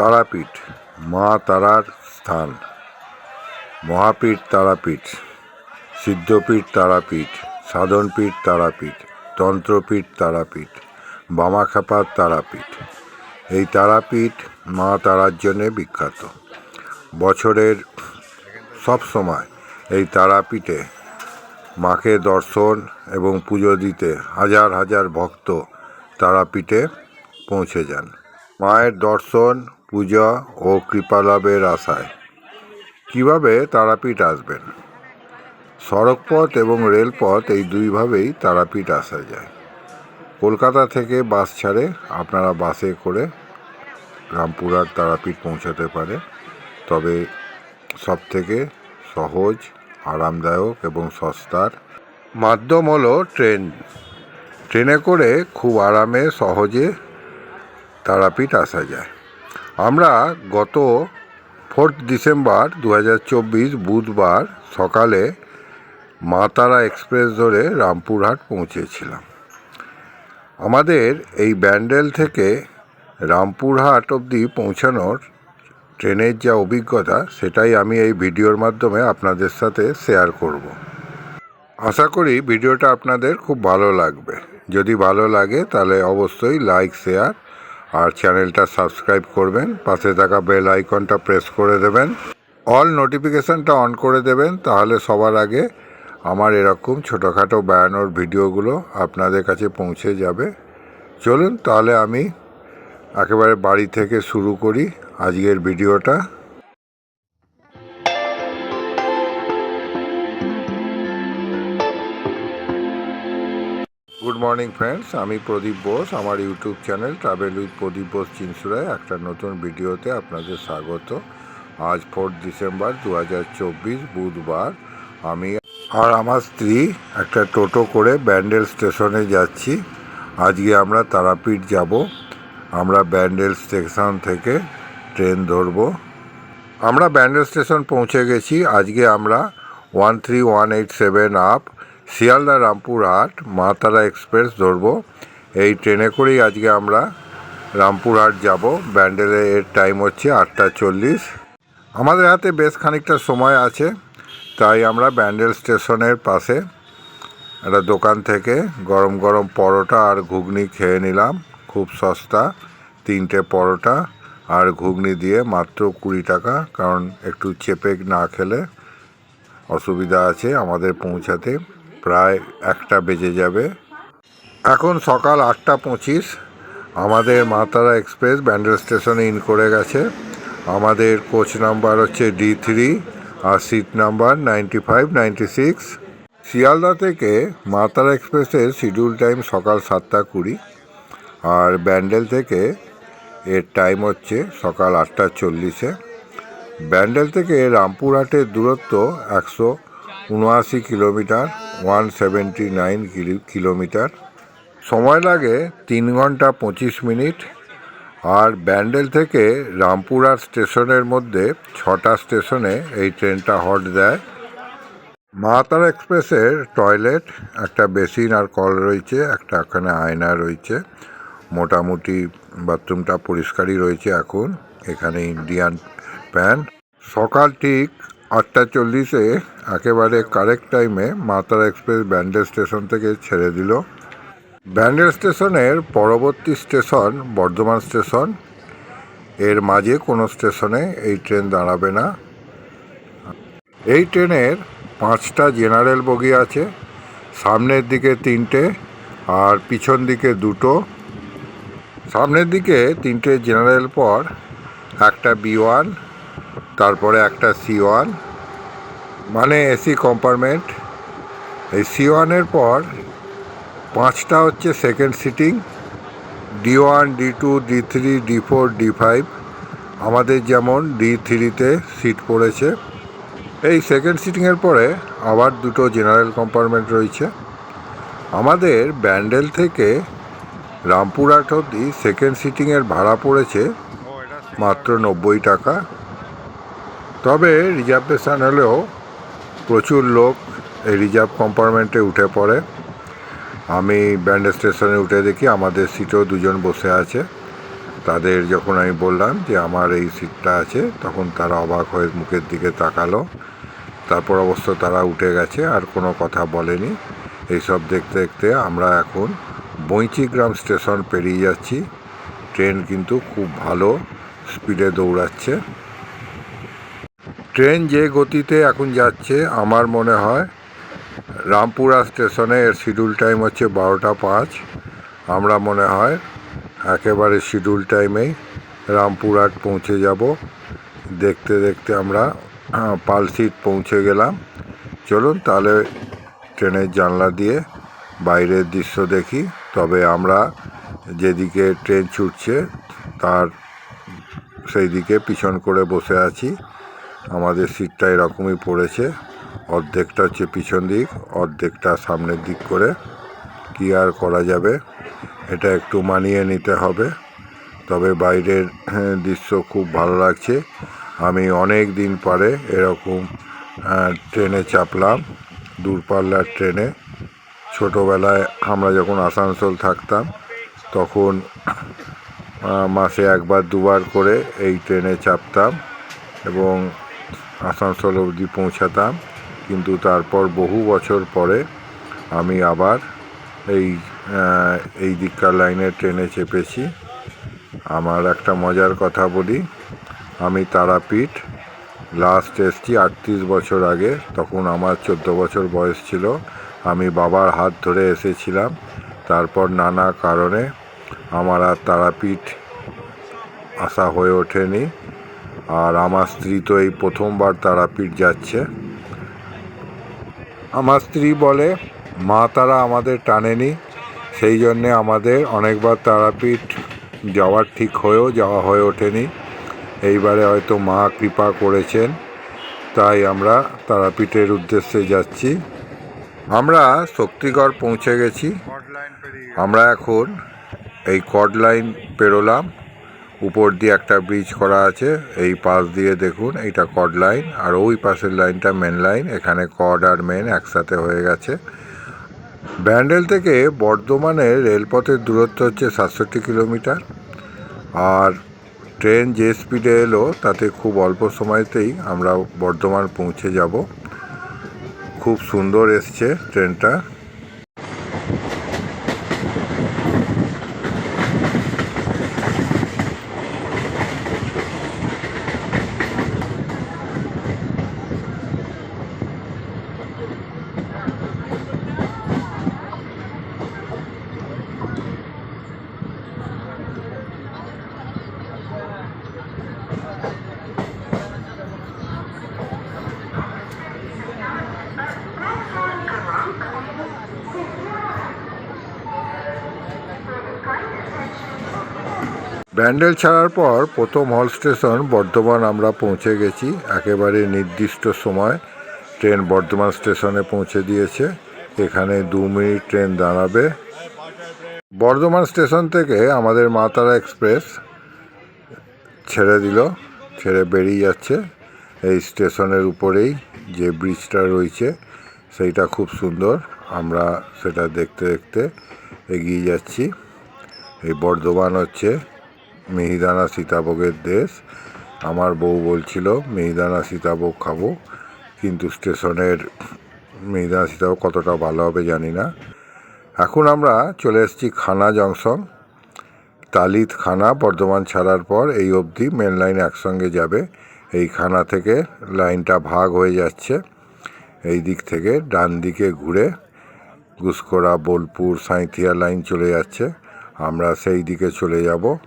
তারাপীঠ, মা তারার স্থান। মহাপীঠ তারাপীঠ, সিদ্ধপীঠ তারাপীঠ, সাধনপীঠ তারাপীঠ, তন্ত্রপীঠ তারাপীঠ বামাখ্যাপার তারাপীঠ। এই তারাপীঠ মা তারার জন্যে বিখ্যাত। বছরের সব সময় এই তারাপীঠে মাকে দর্শন এবং পুজো দিতে হাজার হাজার ভক্ত তারাপীঠে পৌঁছে যান। মায়ের দর্শন পূজা ও কৃপালাভের আশায়। কীভাবে তারাপীঠ আসবেন? সড়কপথ এবং রেলপথ এই দুইভাবেই তারাপীঠ আসা যায়। কলকাতা থেকে বাস ছাড়ে, আপনারা বাসে করে রামপুরহাট তারাপীঠ পৌঁছাতে পারে। তবে সব থেকে সহজ, আরামদায়ক এবং সস্তার মাধ্যম হলো ট্রেন। ট্রেনে করে খুব আরামে সহজে তারাপীঠ আসা যায়। আমরা গত ফোর্থ ডিসেম্বর দু হাজার চব্বিশ বুধবার সকালে মা তারা এক্সপ্রেস ধরে রামপুরহাট পৌঁছেছিলাম। আমাদের এই ব্যান্ডেল থেকে রামপুরহাট অবধি পৌঁছানোর ট্রেনের যা অভিজ্ঞতা, সেটাই আমি এই ভিডিওর মাধ্যমে আপনাদের সাথে শেয়ার করব। আশা করি ভিডিওটা আপনাদের খুব ভালো লাগবে। যদি ভালো লাগে, তাহলে অবশ্যই লাইক, শেয়ার আর চ্যানেলটা সাবস্ক্রাইব করবেন, পাশে থাকা বেল আইকনটা প্রেস করে দেবেন। অল নোটিফিকেশানটা অন করে দেবেন, তাহলে সবার আগে আমার এরকম ছোটোখাটো বেড়ানোর ভিডিওগুলো আপনাদের কাছে পৌঁছে যাবে। চলুন তাহলে আমি একেবারে বাড়ি থেকে শুরু করি আজকের ভিডিওটা। গুড মর্নিং ফ্রেন্ডস আমি প্রদীপ বোস। আমার YouTube channel travel with Pradip Bose চিনসুরায় একটা নতুন ভিডিওতে আপনাদের স্বাগত। আজ ফোর্থ ডিসেম্বর দু হাজার চব্বিশ, বুধবার। আমি আর আমার স্ত্রী একটা টোটো করে ব্যান্ডেল স্টেশনে যাচ্ছি। আজকে আমরা তারাপীঠ যাব। আমরা ব্যান্ডেল স্টেশন থেকে ট্রেন ধরব। আমরা ব্যান্ডেল স্টেশন পৌঁছে গেছি। আজকে আমরা one three one eight seven up Sealdah Rampurhat Maa Tara express ধরব। এই ট্রেনে করেই আজকে আমরা রামপুরহাট যাব। ব্যান্ডেলে এর টাইম হচ্ছে আটটা চল্লিশ। আমাদের হাতে বেশ খানিকটা সময় আছে, তাই আমরা ব্যান্ডেল স্টেশনের পাশে একটা দোকান থেকে গরম গরম পরোটা আর ঘুগনি খেয়ে নিলাম। খুব সস্তা, তিনটে পরোটা আর ঘুগনি দিয়ে মাত্র কুড়ি টাকা, কারণ একটু চেপে না খেলে অসুবিধা আছে আমাদের পৌঁছাতে। প্রায় একটা বেজে যাবে। এখন সকাল আটটা পঁচিশ। আমাদের মাতারা এক্সপ্রেস ব্যান্ডেল স্টেশনে ইন করে গেছে। আমাদের কোচ নাম্বার হচ্ছে ডি থ্রি আর seat number ninety five, ninety six. Sealdah থেকে মাতারা এক্সপ্রেসের শিডিউল টাইম সকাল সাতটা কুড়ি। আর ব্যান্ডেল থেকে এর টাইম হচ্ছে সকাল আটটা চল্লিশে। ব্যান্ডেল থেকে রামপুরহাটের দূরত্ব একশো উনআশি kilometre. One seventy nine kilometre. সময় লাগে তিন ঘণ্টা পঁচিশ মিনিট। আর ব্যান্ডেল থেকে রামপুরহাট স্টেশনের মধ্যে ছটা স্টেশনে এই ট্রেনটা হট দেয়। মাতারা এক্সপ্রেসের টয়লেট, একটা বেসিন আর কল রয়েছে, একটা এখানে আয়না রয়েছে। মোটামুটি বাথরুমটা পরিষ্কারই রয়েছে এখন, এখানে ইন্ডিয়ান প্যান্ট। সকাল ঠিক আটটা চল্লিশে একেবারে কারেক্ট টাইমে মাতারা এক্সপ্রেস ব্যান্ডেল স্টেশন থেকে ছেড়ে দিল। ব্যান্ডেল স্টেশনের পরবর্তী স্টেশন বর্ধমান স্টেশনের মাঝে কোনো স্টেশনে এই ট্রেন দাঁড়াবে না। এই ট্রেনের পাঁচটা জেনারেল বগি আছে, সামনের দিকে তিনটে আর পিছন দিকে দুটো। সামনের দিকে তিনটে জেনারেল পর একটা বি ওয়ান তারপরে একটা সি ওয়ান মানে এসি কম্পার্টমেন্ট এই সি ওয়ানের পর পাঁচটা হচ্ছে second sitting D one D two D three D four D five আমাদের যেমন ডি থ্রিতে সিট পড়েছে। এই সেকেন্ড সিটিংয়ের পরে আবার দুটো জেনারেল কম্পার্টমেন্ট রয়েছে। আমাদের ব্যান্ডেল থেকে রামপুরহাট অবধি সেকেন্ড সিটিংয়ের ভাড়া পড়েছে মাত্র নব্বই টাকা। তবে রিজার্ভেশন হলেও প্রচুর লোক এই রিজার্ভ কম্পার্টমেন্টে উঠে পড়ে। আমি ব্যান্ডেল স্টেশনে উঠে দেখি আমাদের সিটেও দুজন বসে আছে। তাদের যখন আমি বললাম যে আমার এই সিটটা আছে, তখন তারা অবাক হয়ে মুখের দিকে তাকালো। তারপর অবশ্য তারা উঠে গেছে, আর কোনো কথা বলেনি। এইসব দেখতে দেখতে আমরা এখন বৈচিগ্রাম স্টেশন পেরিয়ে যাচ্ছি। ট্রেন কিন্তু খুব ভালো স্পিডে দৌড়াচ্ছে। ট্রেন যে গতিতে এখন যাচ্ছে, আমার মনে হয় রামপুরা স্টেশনে এর শিডিউল টাইম হচ্ছে বারোটা পাঁচ। আমরা মনে হয় একেবারে শিডিউল টাইমেই রামপুরহাট পৌঁছে যাব। দেখতে দেখতে আমরা পালসিট পৌঁছে গেলাম। চলুন তাহলে ট্রেনের জানলা দিয়ে বাইরের দৃশ্য দেখি। তবে আমরা যেদিকে ট্রেন ছুটছে, তার সেই দিকে পিছন করে বসে আছি। আমাদের সিটটা এরকমই পড়েছে। অর্ধেকটা হচ্ছে পিছন দিক, অর্ধেকটা সামনের দিক করে। কি আর করা যাবে? এটা একটু মানিয়ে নিতে হবে। তবে বাইরের দৃশ্য খুব ভালো লাগছে। আমি অনেক দিন পরে এরকম ট্রেনে চাপলাম, দূরপাল্লার ট্রেনে। ছোটোবেলায় আমরা যখন আসানসোল থাকতাম, তখন মাসে একবার দুবার করে এই ট্রেনে চাপতাম এবং আসানসোল অবধি পৌঁছাতাম, কিন্তু তারপর বহু বছর পরে আমি আবার এই এই দিককার লাইনের ট্রেনে চেপেছি। আমার একটা মজার কথা বলি, আমি তারাপীঠ লাস্ট এসছি আটত্রিশ বছর আগে, তখন আমার চোদ্দ বছর বয়স ছিল। আমি বাবার হাত ধরে এসেছিলাম, তারপর নানা কারণে আমার আর তারাপীঠ আসা হয়ে ওঠেনি। আর আমার স্ত্রী তো এই প্রথমবার তারাপীঠ যাচ্ছে। আমার স্ত্রী বলে, মা তারা আমাদের টানেনি, সেই জন্যে আমাদের অনেকবার তারাপীঠ যাওয়ার ঠিক হয়েও যাওয়া হয়ে ওঠেনি। এইবারে হয়তো মা কৃপা করেছেন, তাই আমরা তারাপীঠের উদ্দেশ্যে যাচ্ছি। আমরা শক্তিগড় পৌঁছে গেছি। আমরা এখন এই কড লাইন পেরোলাম। উপর দিয়ে একটা ব্রিজ করা আছে, এই পাশ দিয়ে দেখুন, এইটা কড লাইন আর ওই পাশের লাইনটা মেন লাইন এখানে কড আর মেন একসাথে হয়ে গেছে। ব্যান্ডেল থেকে বর্ধমানের রেলপথের দূরত্ব হচ্ছে সাতষট্টি কিলোমিটার, আর ট্রেন যে স্পিডে এলো, তাতে খুব অল্প সময়তেই আমরা বর্ধমান পৌঁছে যাব। খুব সুন্দর এসছে ট্রেনটা। ব্যান্ডেল ছাড়ার পর প্রথম হল স্টেশন বর্ধমান আমরা পৌঁছে গেছি। একেবারে নির্দিষ্ট সময় ট্রেন বর্ধমান স্টেশনে পৌঁছে দিয়েছে। এখানে দু মিনিট ট্রেন দাঁড়াবে। বর্ধমান স্টেশন থেকে আমাদের মাতারা এক্সপ্রেস ছেড়ে দিল, ছেড়ে বেরিয়ে যাচ্ছে। এই স্টেশনের উপরেই যে ব্রিজটা রয়েছে, সেইটা খুব সুন্দর। আমরা সেটা দেখতে দেখতে এগিয়ে যাচ্ছি। এই বর্ধমান হচ্ছে মিহিদানা সীতাভোগের দেশ। আমার বউ বলছিল, মিহিদানা সীতাভোগ খাব। কিন্তু স্টেশনের মিহিদানা সীতাভোগ কতটা ভালো হবে জানি না। এখন আমরা চলে এসেছি খানা জংশন। তালিত খানা বর্ধমান ছাড়ার পর এই অবধি মেন লাইন একসঙ্গে যাবে। এই খানা থেকে লাইনটা ভাগ হয়ে যাচ্ছে। এই দিক থেকে ডান দিকে ঘুরে গুসকরা বোলপুর, সাঁইথিয়া লাইন চলে যাচ্ছে। আমরা সেই দিকে চলে যাব।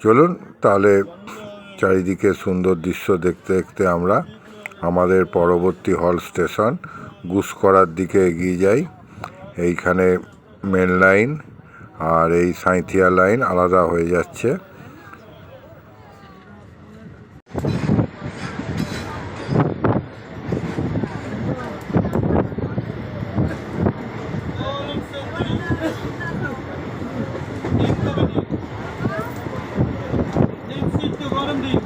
চলুন তাহলে চারিদিকে সুন্দর দৃশ্য দেখতে দেখতে আমরা আমাদের পরবর্তী হল স্টেশন, গুসকরার দিকে এগিয়ে যাই। এইখানে মেন লাইন আর এই সাঁইথিয়া লাইন আলাদা হয়ে যাচ্ছে গরম দিন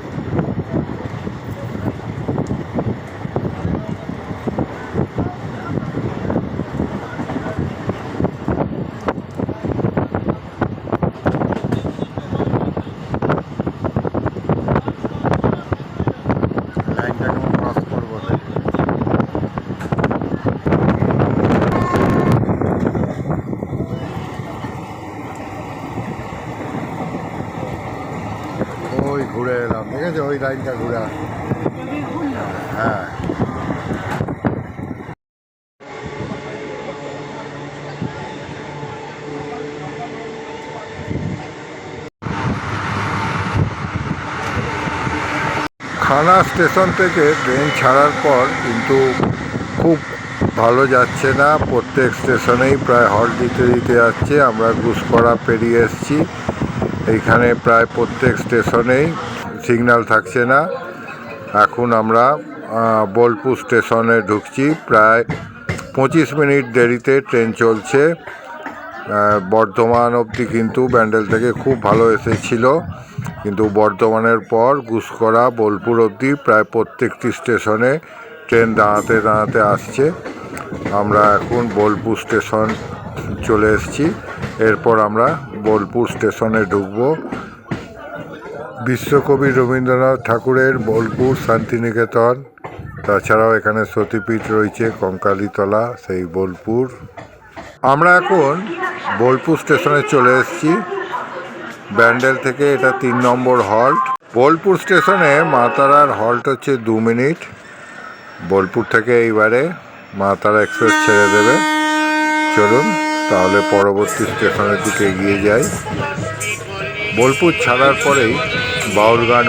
ওই ঘুরে এলাম ঠিক আছে ওই লাইনটা ঘুরে হ্যাঁ। খানা স্টেশন থেকে ট্রেন ছাড়ার পর কিন্তু খুব ভালো যাচ্ছে না। প্রত্যেক স্টেশনেই প্রায় হল দিতে দিতে যাচ্ছে। আমরা ঘুষকরা পেরিয়ে এসেছি। এইখানে প্রায় প্রত্যেক স্টেশনেই সিগন্যাল থাকছে না। এখন আমরা বোলপুর স্টেশনে ঢুকছি। প্রায় পঁচিশ মিনিট দেরিতে ট্রেন চলছে। বর্ধমান অবধি কিন্তু ব্যান্ডেল থেকে খুব ভালো এসেছিল। কিন্তু বর্ধমানের পর গুসকরা বোলপুর অবধি প্রায় প্রত্যেকটি স্টেশনে ট্রেন দাঁড়াতে দাঁড়াতে আসছে। আমরা এখন বোলপুর স্টেশন চলে এসেছি। এরপর আমরা বোলপুর স্টেশনে ঢুকবো। বিশ্বকবি রবীন্দ্রনাথ ঠাকুরের বোলপুর শান্তিনিকেতন। তাছাড়াও এখানে সতীপীঠ রয়েছে, কঙ্কালীতলা, সেই বোলপুর। আমরা এখন বোলপুর স্টেশনে চলে এসেছি। ব্যান্ডেল থেকে এটা তিন নম্বর হল্ট। বোলপুর স্টেশনে মাতারার হল্ট হচ্ছে দু মিনিট। বোলপুর থেকে এইবারে মাতারা এক্সপ্রেস ছেড়ে দেবে। চলুন, তাহলে পরবর্তী স্টেশনের দিকে এগিয়ে যাই। বোলপুর ছাড়ার পরেই বাউল গান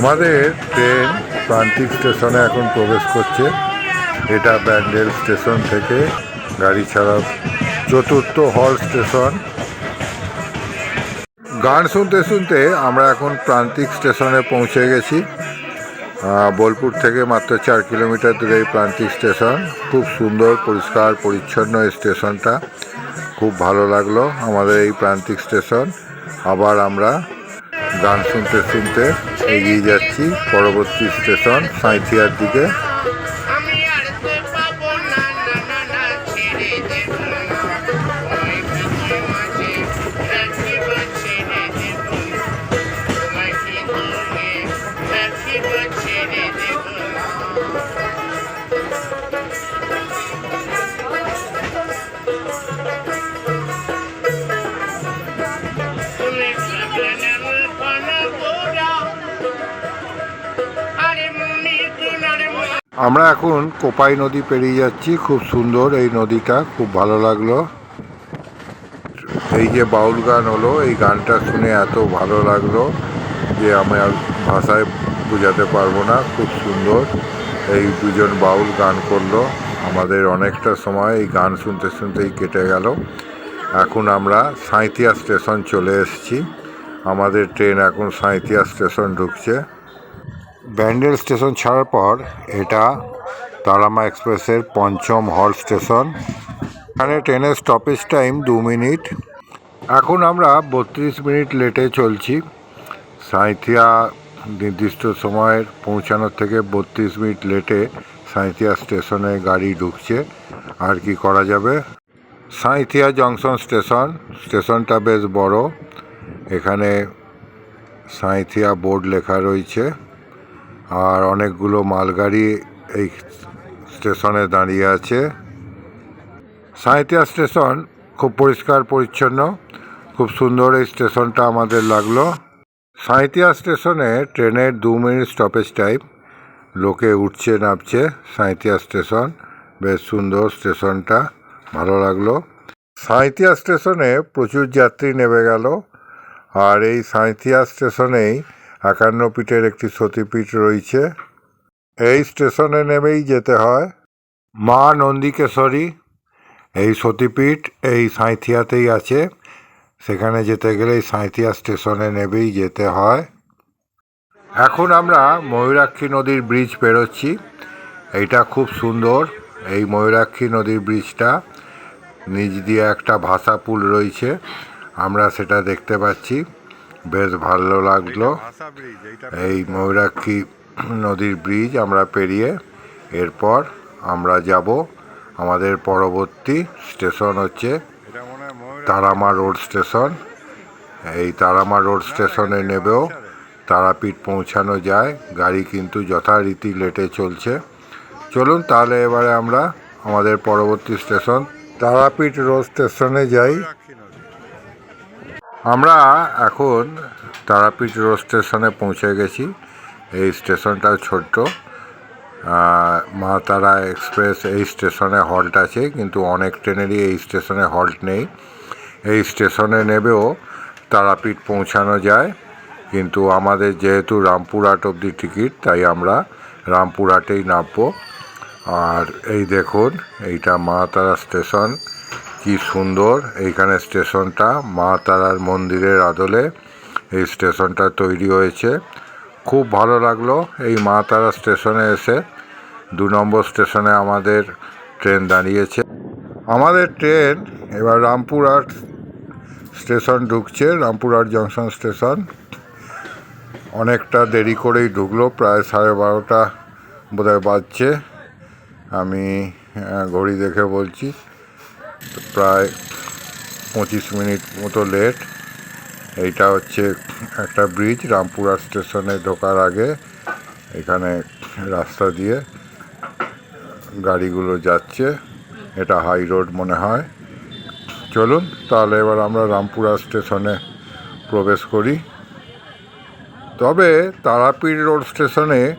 আমাদের ট্রেন প্রান্তিক স্টেশনে এখন প্রবেশ করছে। এটা ব্যান্ডেল স্টেশন থেকে গাড়ি ছাড়া চতুর্থ হল স্টেশন গান শুনতে শুনতে আমরা এখন প্রান্তিক স্টেশনে পৌঁছে গেছি। বোলপুর থেকে মাত্র চার কিলোমিটার দূরে এই প্রান্তিক স্টেশন খুব সুন্দর, পরিষ্কার, পরিচ্ছন্ন এই স্টেশনটা খুব ভালো লাগল আমাদের এই প্রান্তিক স্টেশন আবার আমরা গান শুনতে শুনতে এগিয়ে যাচ্ছি। পরবর্তী স্টেশন সাঁইথিয়ার দিকে। আমরা এখন কোপাই নদী পেরিয়ে যাচ্ছি। খুব সুন্দর এই নদীটা, খুব ভালো লাগল। এই যে বাউল গান হলো, এই গানটা শুনে এত ভালো লাগল যে আমি আর ভাষায় বোঝাতে পারব না। খুব সুন্দর এই দুজন বাউল গান করল। আমাদের অনেকটা সময় এই গান শুনতে শুনতেই কেটে গেল। এখন আমরা সাঁইথিয়া স্টেশন চলে এসেছি। আমাদের ট্রেন এখন সাঁইথিয়া স্টেশন ঢুকছে। ব্যান্ডেল স্টেশন ছাড়ার পর এটা তারামা এক্সপ্রেসের পঞ্চম হল স্টেশন। এখানে ট্রেনের স্টপেজ টাইম দু মিনিট। এখন আমরা বত্রিশ মিনিট লেটে চলছি। সাঁইথিয়া নির্দিষ্ট সময়ের পৌঁছানোর থেকে বত্রিশ মিনিট লেটে সাঁইথিয়া স্টেশনে গাড়ি ঢুকছে। আর কি করা যাবে? Sainthia junction station. স্টেশনটা বেশ বড়। এখানে সাঁইথিয়া বোর্ড লেখা রয়েছে। আর অনেকগুলো মালগাড়ি এই স্টেশনে দাঁড়িয়ে আছে। সাঁইথিয়া স্টেশন খুব পরিষ্কার, পরিচ্ছন্ন, খুব সুন্দর এই স্টেশনটা আমাদের লাগল। সাঁইথিয়া স্টেশনে ট্রেনের দু মিনিট স্টপেজ টাইম লোকে উঠছে, নামছে সাঁইথিয়া স্টেশন। বেশ সুন্দর স্টেশনটা, ভালো লাগল। সাঁইথিয়া স্টেশনে প্রচুর যাত্রী নেমে গেল। আর এই সাঁইথিয়া স্টেশনেই একান্ন পিঠের একটি সতীপীঠ রয়েছে। এই স্টেশনে নেমেই যেতে হয় মা নন্দিকেশ্বরী এই সতীপীঠ এই সাঁইথিয়াতেই আছে। সেখানে যেতে গেলে এই সাঁইথিয়া স্টেশনে নেবেই যেতে হয়। এখন আমরা ময়ূরাক্ষী নদীর ব্রিজ পেরোচ্ছি। এইটা খুব সুন্দর। এই ময়ূরাক্ষী নদীর ব্রিজটা নিচ দিয়ে একটা ভাষা পুল রয়েছে। আমরা সেটা দেখতে পাচ্ছি। বেশ ভালো লাগল। এই ময়ূরাক্ষী নদীর ব্রিজ আমরা পেরিয়ে এরপর আমরা যাব আমাদের পরবর্তী স্টেশন হচ্ছে তারামা রোড স্টেশন। এই তারামা রোড স্টেশনে নেবেও তারাপীঠ পৌঁছানো যায়। গাড়ি কিন্তু যথারীতি লেটে চলছে। চলুন তাহলে এবারে আমরা আমাদের পরবর্তী স্টেশন তারাপীঠ রোড স্টেশনে যাই। আমরা এখন তারাপীঠ রোড স্টেশনে পৌঁছে গেছি। এই স্টেশনটা ছোট্ট। মা তারা এক্সপ্রেস এই স্টেশনে হল্ট আছে, কিন্তু অনেক ট্রেনেরই এই স্টেশনে হল্ট নেই। এই স্টেশনে নেবেও তারাপীঠ পৌঁছানো যায়, কিন্তু আমাদের যেহেতু রামপুরহাট অবধি টিকিট, তাই আমরা রামপুরহাটেই নামবো। আর এই দেখুন, এইটা মা তারা স্টেশন। কি সুন্দর এইখানে স্টেশনটা। মা তারার মন্দিরের আদলে এই স্টেশনটা তৈরি হয়েছে। খুব ভালো লাগল এই মা তারা স্টেশনে এসে। দু নম্বর স্টেশনে আমাদের ট্রেন দাঁড়িয়েছে। আমাদের ট্রেন এবার রামপুরহাট স্টেশন ঢুকছে রামপুরহাট জংশন স্টেশন। অনেকটা দেরি করেই ঢুকলো, প্রায় সাড়ে বারোটা বোধহয় বাজছে। আমি ঘড়ি দেখে বলছি। তো প্রায় পঁচিশ মিনিট মতো লেট এইটা হচ্ছে একটা ব্রিজ রামপুরহাট স্টেশনে ঢোকার আগে। এখানে রাস্তা দিয়ে গাড়িগুলো যাচ্ছে। এটা হাই রোড মনে হয়। চলুন, তাহলে এবার আমরা রামপুরা স্টেশনে প্রবেশ করি। তবে তারাপীঠ রোড স্টেশনে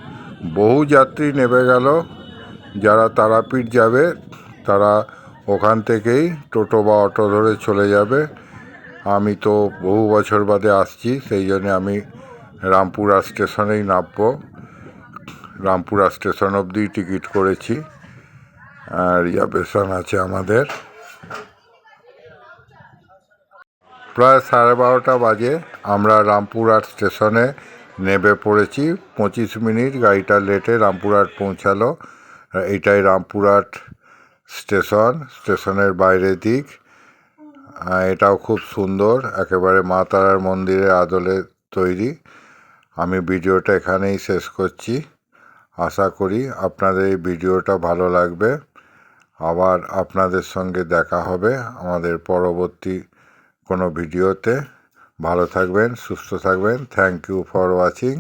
বহু যাত্রী নেমে গেল। যারা তারাপীঠ যাবে, তারা ওখান থেকেই টোটো বা অটো ধরে চলে যাবে। আমি তো বহু বছর বাদে আসছি, সেই জন্য আমি রামপুরা স্টেশনেই নামবো। রামপুরা স্টেশন অবধি টিকিট করেছি। আর রিজার্ভেশন আছে আমাদের। প্রায় সাড়ে বারোটা বাজে, আমরা রামপুরহাট স্টেশনে নেমে পড়েছি। পঁচিশ মিনিট গাড়িটা লেটে রামপুরহাট পৌঁছালো। আর এইটাই রামপুরহাট স্টেশন, স্টেশনের বাইরের দিক। এটাও খুব সুন্দর, একেবারে মা তারার মন্দিরের আদলে তৈরি। আমি ভিডিওটা এখানেই শেষ করছি। আশা করি আপনাদের এই ভিডিওটা ভালো লাগবে। আবার আপনাদের সঙ্গে দেখা হবে আমাদের পরবর্তী কোনো ভিডিওতে। ভালো থাকবেন, সুস্থ থাকবেন। Thank you for watching